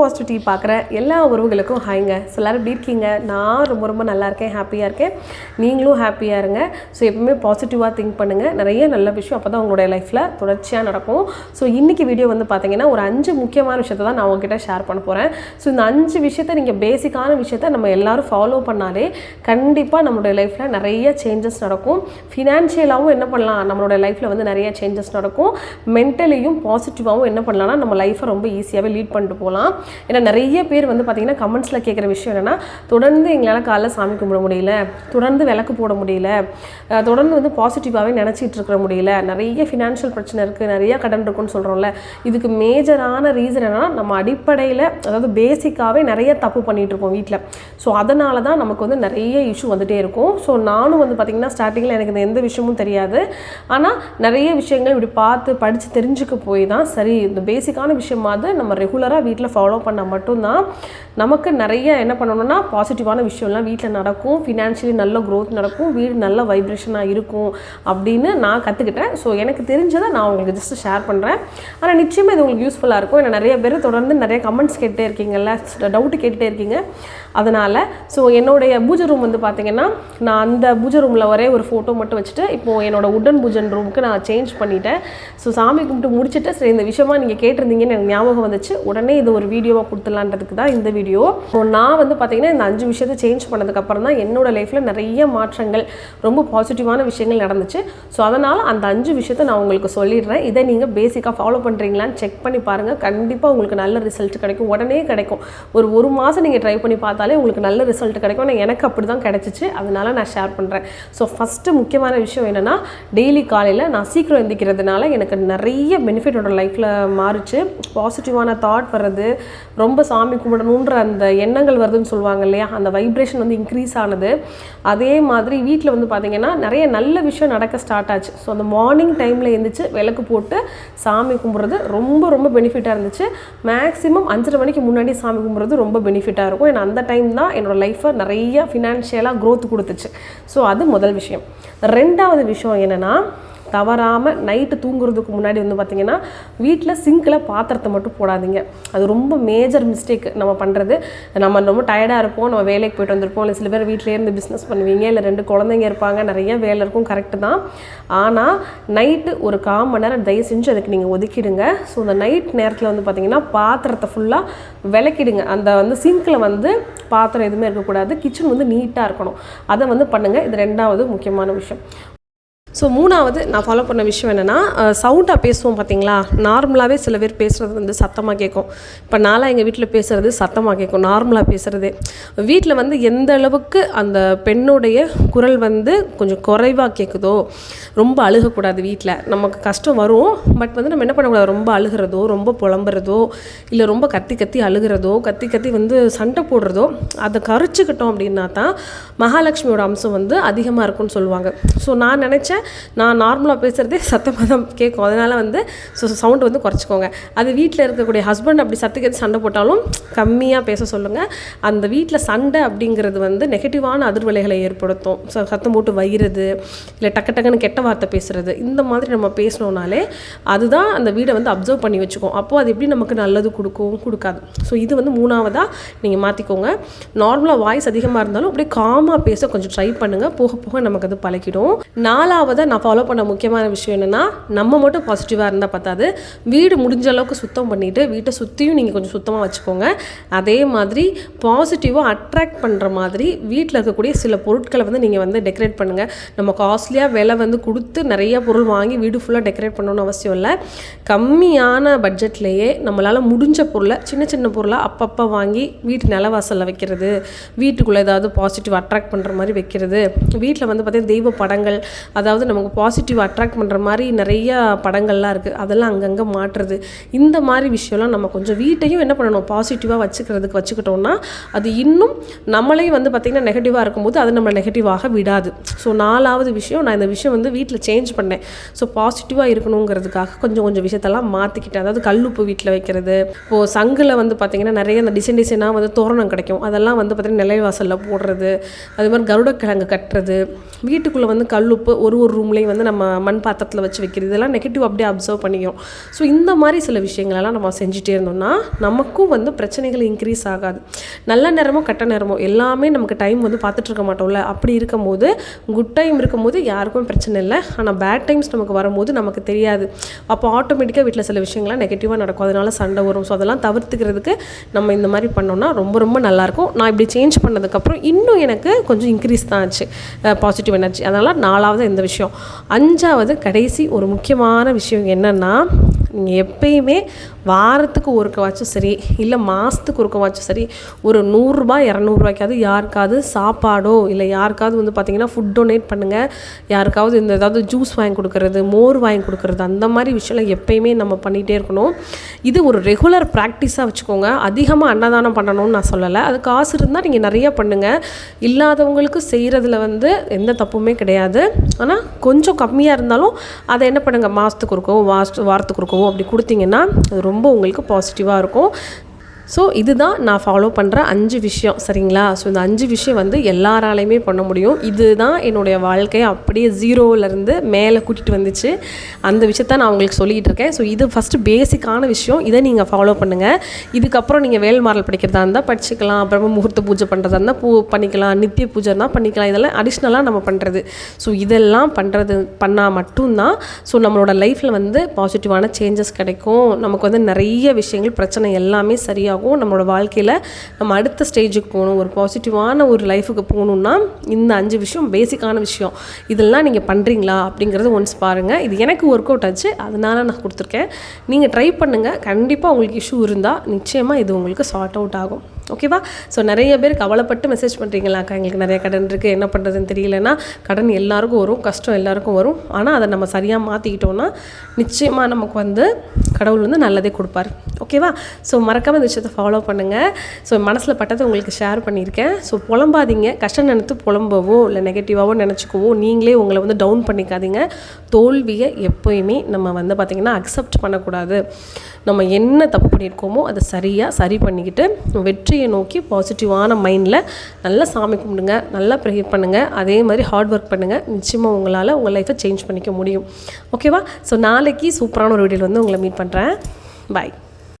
Positivity பார்க்குற எல்லா உறவுகளுக்கும் ஹாய்ங்க ஸோ எல்லோரும் எப்படி இருக்கீங்க? நான் ரொம்ப ரொம்ப நல்லா இருக்கேன் ஹாப்பியாக இருக்கேன். நீங்களும் ஹாப்பியாக இருங்க. ஸோ எப்பவுமே பாசிட்டிவாக திங்க் பண்ணுங்கள் நிறைய நல்ல விஷயம் அப்போ தான் உங்களுடைய லைஃப்பில் தொடர்ச்சியாக நடக்கும். ஸோ இன்றைக்கி வீடியோ வந்து பார்த்தீங்கன்னா ஒரு அஞ்சு முக்கியமான விஷயத்தை தான் நான் உங்ககிட்ட ஷேர் பண்ண போகிறேன் ஸோ இந்த அஞ்சு விஷயத்தை நீங்கள் பேசிக்கான விஷயத்தை நம்ம எல்லாரும் ஃபாலோ பண்ணாலே கண்டிப்பாக நம்மளுடைய லைஃப்பில் நிறைய சேஞ்சஸ் நடக்கும். ஃபினான்ஷியலாகவும் என்ன பண்ணலாம்? நம்மளுடைய லைஃப்பில் வந்து நிறைய சேஞ்சஸ் நடக்கும். மென்டலியும் பாசிட்டிவாகவும் என்ன பண்ணலாம்னா நம்ம லைஃப்பை ரொம்ப ஈஸியாகவே லீட் பண்ணிட்டு போகலாம். ஏன்னா நிறைய பேர் வந்து பார்த்திங்கன்னா கமெண்ட்ஸில் கேட்குற விஷயம் என்னென்னா தொடர்ந்து எங்களால் காலைல சாமி கும்பிட முடியல தொடர்ந்து விளக்கு போட முடியல தொடர்ந்து வந்து பாசிட்டிவாகவே நினச்சிட்டு இருக்கிற முடியல நிறைய ஃபினான்ஷியல் பிரச்சனை இருக்குது நிறைய கடன் இருக்குன்னு சொல்கிறோம்ல இதுக்கு மேஜரான ரீசன் என்னன்னா நம்ம அடிப்படையில் அதாவது பேசிக்காகவே நிறைய தப்பு பண்ணிட்டு வீட்டில் ஸோ அதனால தான் நமக்கு வந்து நிறைய இஷ்யூ வந்துட்டே இருக்கும். ஸோ நானும் வந்து பார்த்திங்கன்னா ஸ்டார்டிங்கில் எனக்கு இந்த எந்த விஷயமும் தெரியாது. ஆனால் நிறைய விஷயங்கள் இப்படி பார்த்து படித்து தெரிஞ்சுக்க போய் தான் சரி இந்த பேசிக்கான விஷயமாவது நம்ம ரெகுலராக வீட்டில் ஃபாலோ பண்ணால் மட்டும்தான் நமக்கு நிறைய என்ன பண்ணணும்னா பாசிட்டிவான விஷயம்லாம் வீட்டில் நடக்கும். ஃபினான்ஷியலி நல்ல க்ரோத் நடக்கும். வீடு நல்ல வைப்ரேஷனாக இருக்கும் அப்படின்னு நான் கற்றுக்கிட்டேன் ஸோ எனக்கு தெரிஞ்சதை நான் உங்களுக்கு ஜஸ்ட் ஷேர் பண்ணுறேன் ஆனால் நிச்சயமாக இது உங்களுக்கு யூஸ்ஃபுல்லாக இருக்கும். ஏன்னா நிறைய பேர் தொடர்ந்து நிறைய கமெண்ட்ஸ் கேட்டுட்டே இருக்கீங்கல்ல டவுட்டு கேட்டுகிட்டே இருக்கீங்க. அதனால் ஸோ என்னுடைய பூஜை ரூம் வந்து பார்த்தீங்கன்னா நான் அந்த பூஜை ரூமில் ஒரே ஒரு ஃபோட்டோ மட்டும் வச்சுட்டு இப்போது என்னோடய உடன் பூஜன் ரூமுக்கு நான் சேஞ்ச் பண்ணிட்டேன். ஸோ சாமி கும்பிட்டு முடிச்சுட்டு சரி இந்த விஷயமா நீங்கள் கேட்டிருந்தீங்கன்னு எனக்கு ஞாபகம் வந்துச்சு. உடனே இது ஒரு வீடியோவாக கொடுத்துலான்றதுக்கு தான் இந்த வீடியோ ஸோ நான் வந்து பார்த்தீங்கன்னா இந்த அஞ்சு விஷயத்தை சேஞ்ச் பண்ணதுக்கப்புறம் தான் என்னோடய லைஃப்பில் நிறைய மாற்றங்கள் ரொம்ப பாசிட்டிவான விஷயங்கள் நடந்துச்சு. ஸோ அதனால் அந்த அஞ்சு விஷயத்தை நான் உங்களுக்கு சொல்லிடுறேன். இதை நீங்கள் பேசிக்காக ஃபாலோ பண்ணுறீங்களான்னு செக் பண்ணி பாருங்கள் கண்டிப்பாக உங்களுக்கு நல்ல ரிசல்ட் கிடைக்கும். உடனே கிடைக்கும். ஒரு ஒரு மாதம் நீங்கள் ட்ரை பண்ணி பார்த்தாலே உங்களுக்கு நல்ல ரிசல்ட் கிடைக்கும் ஆனால் எனக்கு அப்படி தான் கிடச்சிச்சு. அதனால நான் ஷேர் பண்ணுறேன் ஸோ ஃபஸ்ட்டு முக்கியமான விஷயம் என்னென்னா டெய்லி காலையில் நான் சீக்கிரம் எந்திக்கிறதுனால எனக்கு நிறைய பெனிஃபிட்டோட லைஃப்பில் மாறுச்சு. பாசிட்டிவான தாட் வர்றது ரொம்ப சாமி கும்பிடணுன்ற அந்த எண்ணங்கள் வருதுன்னு சொல்லுவாங்க இல்லையா? அந்த வைப்ரேஷன் வந்து இன்க்ரீஸ் ஆனது. அதே மாதிரி வீட்டில் வந்து பார்த்திங்கன்னா நிறைய நல்ல விஷயம் நடக்க ஸ்டார்ட் ஆச்சு. ஸோ அந்த மார்னிங் டைமில் எழுந்திரிச்சு விளக்கு போட்டு சாமி கும்பிட்றது ரொம்ப ரொம்ப பெனிஃபிட்டாக இருந்துச்சு. மேக்ஸிமம் அஞ்சரை மணிக்கு முன்னாடி சாமி கும்பிட்றது ரொம்ப பெனிஃபிட்டாக இருக்கும். ஏன்னா அந்த டைம் தான் என்னோடய லைஃப்பை நிறைய ஃபினான்ஷியலாக க்ரோத் கொடுத்துச்சு. ஸோ அது முதல் விஷயம். ரெண்டாவது விஷயம் என்னென்னா தவறாமல் நைட்டு தூங்குறதுக்கு முன்னாடி வந்து பார்த்திங்கன்னா வீட்டில் சிங்கில் பாத்திரத்தை மட்டும் போடாதீங்க. அது ரொம்ப மேஜர் மிஸ்டேக் நம்ம பண்ணுறது நம்ம ரொம்ப டயர்டாக இருப்போம் நம்ம வேலைக்கு போயிட்டு வந்திருப்போம் இல்லை சில பேர் வீட்டிலே இருந்து பிஸ்னஸ் பண்ணுவீங்க இல்லை ரெண்டு குழந்தைங்க இருப்பாங்க நிறைய வேலை இருக்கும் கரெக்டு தான். ஆனால் நைட்டு ஒரு கால் மணி நேரம் தயவு செஞ்சு அதுக்கு நீங்கள் ஒதுக்கிடுங்க. ஸோ அந்த நைட் நேரத்தில் வந்து பார்த்திங்கன்னா பாத்திரத்தை ஃபுல்லாக விளக்கிடுங்க. அந்த வந்து சிங்கில் வந்து பாத்திரம் எதுவுமே இருக்கக்கூடாது. கிச்சன் வந்து நீட்டாக இருக்கணும். அதை வந்து பண்ணுங்கள் இது ரெண்டாவது முக்கியமான விஷயம். ஸோ மூணாவது நான் ஃபாலோ பண்ண விஷயம் என்னென்னா சவுண்டாக பேசுவோம் பார்த்தீங்களா நார்மலாகவே சில பேர் பேசுகிறது வந்து சத்தமாக கேட்கும் இப்போ நான்லாம் எங்கள் வீட்டில் பேசுகிறது சத்தமாக கேட்கும் நார்மலாக பேசுகிறது வீட்டில் வந்து எந்த அளவுக்கு அந்த பெண்ணுடைய குரல் வந்து கொஞ்சம் குறைவாக கேட்குதோ ரொம்ப அழுகக்கூடாது வீட்டில் நமக்கு கஷ்டம் வரும். பட் வந்து நம்ம என்ன பண்ணக்கூடாது? ரொம்ப அழுகிறதோ ரொம்ப புலம்புறதோ இல்லை ரொம்ப கத்தி கத்தி அழுகிறதோ கத்தி கத்தி வந்து சண்டை போடுறதோ அதை கரைச்சிக்கிட்டோம் அப்படின்னா தான் மகாலட்சுமியோட அம்சம் வந்து அதிகமாக இருக்கும்னு சொல்லுவாங்க. ஸோ நான் நினச்சேன் நான் நார்மலாக பேசுகிறதே சத்தமாக தான் கேட்கும். அதனால் வந்து ஸோ சவுண்டு வந்து குறைச்சிக்கோங்க. அது வீட்டில் இருக்கக்கூடிய ஹஸ்பண்ட் அப்படி சத்துக்கு சண்டை போட்டாலும் கம்மியாக பேச சொல்லுங்கள் அந்த வீட்டில் சண்டை அப்படிங்கிறது வந்து நெகட்டிவான அதிர்வலைகளை ஏற்படுத்தும். ஸோ சத்தம் போட்டு வைகிறது இல்லை டக்கு டக்குன்னு கெட்ட வார்த்தை பேசுகிறது இந்த மாதிரி நம்ம பேசினோம்னாலே அதுதான் அந்த வீடை வந்து அப்சர்வ் பண்ணி வச்சுக்கோம். அப்போது அது எப்படி நமக்கு நல்லது கொடுக்கும்? கொடுக்காது. ஸோ இது வந்து மூணாவதாக நீங்கள் மாற்றிக்கோங்க நார்மலாக வாய்ஸ் அதிகமாக இருந்தாலும் அப்படியே காமாக பேச கொஞ்சம் ட்ரை பண்ணுங்கள் போக போக நமக்கு அது பழகிடும். நாலாவது மூணாவதாக நான் ஃபாலோ பண்ண முக்கியமான விஷயம் என்னென்னா நம்ம மட்டும் பாசிட்டிவாக இருந்தால் பத்தாது. வீடு முடிஞ்ச அளவுக்கு சுத்தம் பண்ணிவிட்டு வீட்டை சுற்றியும் நீங்கள் கொஞ்சம் சுத்தமாக வச்சுக்கோங்க. அதே மாதிரி பாசிட்டிவாக அட்ராக்ட் பண்ணுற மாதிரி வீட்டில் இருக்கக்கூடிய சில பொருட்களை வந்து நீங்கள் வந்து டெக்கரேட் பண்ணுங்கள் நம்ம காஸ்ட்லியாக விலை வந்து கொடுத்து நிறைய பொருள் வாங்கி வீடு ஃபுல்லாக டெக்கரேட் பண்ணணும்னு அவசியம் இல்லை. கம்மியான பட்ஜெட்லேயே நம்மளால் முடிஞ்ச பொருளை சின்ன சின்ன பொருளை அப்பப்போ வாங்கி வீட்டு நிலவாசலில் வைக்கிறது வீட்டுக்குள்ளே ஏதாவது பாசிட்டிவ் அட்ராக்ட் பண்ணுற மாதிரி வைக்கிறது. வீட்டில் வந்து பார்த்திங்கன்னா தெய்வ படங்கள் அதாவது நமக்கு பாசிட்டிவ் அட்ராக்ட் பண்ணுற மாதிரி நிறையா படங்கள்லாம் இருக்குது அதெல்லாம் அங்கங்கே மாட்டுறது. இந்த மாதிரி விஷயம்லாம் நம்ம கொஞ்சம் வீட்டையும் என்ன பண்ணணும்? பாசிட்டிவாக வச்சுக்கிறதுக்கு வச்சுக்கிட்டோம்னா அது இன்னும் நம்மளே வந்து பார்த்திங்கன்னா நெகட்டிவாக இருக்கும்போது அது நம்ம நெகட்டிவாக விடாது. ஸோ நாலாவது விஷயம் நான் இந்த விஷயம் வந்து வீட்டில் சேஞ்ச் பண்ணேன். ஸோ பாசிட்டிவாக இருக்கணுங்கிறதுக்காக கொஞ்சம் கொஞ்சம் விஷயத்தெல்லாம் மாற்றிக்கிட்டேன் அதாவது கல்லுப்பு வீட்டில் வைக்கிறது இப்போது சங்கில் வந்து பார்த்திங்கன்னா நிறைய அந்த டிசைன் டிசைனாக வந்து தோரணம் கிடைக்கும். அதெல்லாம் வந்து பார்த்திங்கன்னா நிலைவாசலில் போடுறது. அது மாதிரி கருடக்கிழங்கு கட்டுறது. வீட்டுக்குள்ளே வந்து கல்லுப்பு ஒரு ஒரு ஒரு ரூம்லேயும் வந்து நம்ம மண் பாத்திரத்தில் வச்சு வைக்கிறது. இதெல்லாம் நெகட்டிவ் அப்படியே அப்சர்வ் பண்ணிக்கிறோம் ஸோ இந்த மாதிரி சில விஷயங்களெல்லாம் நம்ம செஞ்சுட்டே இருந்தோம்னா நமக்கும் வந்து பிரச்சனைகள் இன்க்ரீஸ் ஆகாது. நல்ல நேரமோ கெட்ட நேரமோ எல்லாமே நமக்கு டைம் வந்து பார்த்துட்டு இருக்க மாட்டோம்ல. அப்படி இருக்கும்போது குட் டைம் இருக்கும்போது யாருக்கும் பிரச்சனை இல்லை. ஆனால் பேட் டைம்ஸ் நமக்கு வரும்போது நமக்கு தெரியாது. அப்போ ஆட்டோமேட்டிக்காக வீட்டில் சில விஷயங்கள்லாம் நெகட்டிவாக நடக்கும். அதனால சண்டை வரும். ஸோ அதெல்லாம் தவிர்த்துக்கிறதுக்கு நம்ம இந்த மாதிரி பண்ணோம்னா ரொம்ப ரொம்ப நல்லாயிருக்கும். நான் இப்படி சேஞ்ச் பண்ணதுக்கப்புறம் இன்னும் எனக்கு கொஞ்சம் இன்க்ரீஸ் தான் ஆச்சு. பாசிட்டிவ் எனர்ஜி அதனால் நாலாவது இந்த விஷயம் அஞ்சாவது கடைசி ஒரு முக்கியமான விஷயம் என்னென்னா நீங்கள் எப்பயுமே வாரத்துக்கு ஒருக்கவாச்சும் சரி இல்லை மாதத்துக்கு ஒருக்கவாச்சும் சரி ஒரு நூறுரூபா இரநூறுபாய்க்காவது யாருக்காவது சாப்பாடோ இல்லை யாருக்காவது வந்து பார்த்திங்கன்னா ஃபுட் டொனேட் பண்ணுங்கள் யாருக்காவது இந்த ஏதாவது ஜூஸ் வாங்கி கொடுக்கறது மோர் வாங்கி கொடுக்கறது அந்த மாதிரி விஷயம்லாம் எப்பயுமே நம்ம பண்ணிகிட்டே இருக்கணும். இது ஒரு ரெகுலர் ப்ராக்டிஸாக வச்சுக்கோங்க. அதிகமாக அன்னதானம் பண்ணணும்னு நான் சொல்லலை. அது காசு இருந்தால் நீங்கள் நிறைய பண்ணுங்கள் இல்லாதவங்களுக்கு செய்கிறதுல வந்து எந்த தப்புமே கிடையாது. ஆனால் கொஞ்சம் கம்மியாக இருந்தாலும் அதை என்ன பண்ணுங்கள் மாதத்துக்கு இருக்கவோ வாஸ்ட் வாரத்துக்கு இருக்கவோ அப்படி கொடுத்தீங்கன்னா அது ரொம்ப ரொம்ப உங்களுக்கு பாசிட்டிவாக இருக்கும். ஸோ இதுதான் நான் ஃபாலோ பண்ணுற அஞ்சு விஷயம் சரிங்களா? ஸோ இந்த அஞ்சு விஷயம் வந்து எல்லாராலையுமே பண்ண முடியும். இதுதான் என்னுடைய வாழ்க்கையை அப்படியே ஜீரோவிலேருந்து மேலே கூட்டிகிட்டு வந்துச்சு. அந்த விஷயத்த நான் உங்களுக்கு சொல்லிகிட்டு இருக்கேன். ஸோ இது ஃபஸ்ட்டு பேசிக்கான விஷயம். இதை நீங்கள் ஃபாலோ பண்ணுங்கள் இதுக்கப்புறம் நீங்கள் வேல்மாரல் படிக்கிறதா இருந்தால் படிச்சுக்கலாம். அப்புறமா முகூர்த்த பூஜை பண்ணுறதா இருந்தால் பூ பண்ணிக்கலாம். நித்திய பூஜை இருந்தால் பண்ணிக்கலாம். இதெல்லாம் அடிஷ்னலாக நம்ம பண்ணுறது ஸோ இதெல்லாம் பண்ணுறது பண்ணால் மட்டும்தான். ஸோ நம்மளோட லைஃப்பில் வந்து பாசிட்டிவான சேஞ்சஸ் கிடைக்கும். நமக்கு வந்து நிறைய விஷயங்கள் பிரச்சனை எல்லாமே சரியாகும். ஆகும் நம்மளோட வாழ்க்கையில் நம்ம அடுத்த ஸ்டேஜுக்கு போகணும். ஒரு பாசிட்டிவான ஒரு லைஃபுக்கு போகணுன்னா இந்த அஞ்சு விஷயம் பேசிக்கான விஷயம். இதெல்லாம் நீங்கள் பண்ணுறீங்களா அப்படிங்கிறது ஒன்ஸ் பாருங்கள் இது எனக்கு ஒர்க் அவுட் ஆச்சு. அதனால நான் கொடுத்துருக்கேன். நீங்கள் ட்ரை பண்ணுங்கள் கண்டிப்பாக உங்களுக்கு இஷ்யூ இருந்தால் நிச்சயமாக இது உங்களுக்கு சார்ட் அவுட் ஆகும். ஓகேவா ஸோ நிறைய பேர் கவலைப்பட்டு மெசேஜ் பண்ணுறீங்களாக்கா எங்களுக்கு நிறைய கடன் இருக்குது என்ன பண்ணுறதுன்னு தெரியலனா கடன் எல்லாருக்கும் வரும். கஷ்டம் எல்லாருக்கும் வரும். ஆனால் அதை நம்ம சரியாக மாற்றிக்கிட்டோன்னா நிச்சயமாக நமக்கு வந்து கடவுள் வந்து நல்லதே கொடுப்பார். ஓகேவா ஸோ மறக்காமல் இந்த விஷயத்தை ஃபாலோ பண்ணுங்கள் ஸோ மனசில் பட்டதை உங்களுக்கு ஷேர் பண்ணியிருக்கேன். ஸோ புலம்பாதீங்க. கஷ்டம் நினைத்து புலம்பவோ இல்லை நெகட்டிவாகவோ நினச்சிக்கவோ நீங்களே உங்களை வந்து டவுன் பண்ணிக்காதீங்க. தோல்வியை எப்போயுமே நம்ம வந்து பார்த்திங்கன்னா அக்செப்ட் பண்ணக்கூடாது. நம்ம என்ன தப்பு பண்ணியிருக்கோமோ அதை சரியாக சரி பண்ணிக்கிட்டு வெற்றியை நோக்கி பாசிட்டிவான மைண்டில் நல்லா சாமி கும்பிடுங்க. நல்லா ப்ரே பண்ணுங்கள் அதே மாதிரி ஹார்ட் ஒர்க் பண்ணுங்கள் நிச்சயமாக உங்களால் உங்கள் லைஃப்பை சேஞ்ச் பண்ணிக்க முடியும். ஓகேவா ஸோ நாளைக்கு சூப்பரான ஒரு வீடியோவில் வந்து உங்களை மீட் பண்ணுறேன் பாய்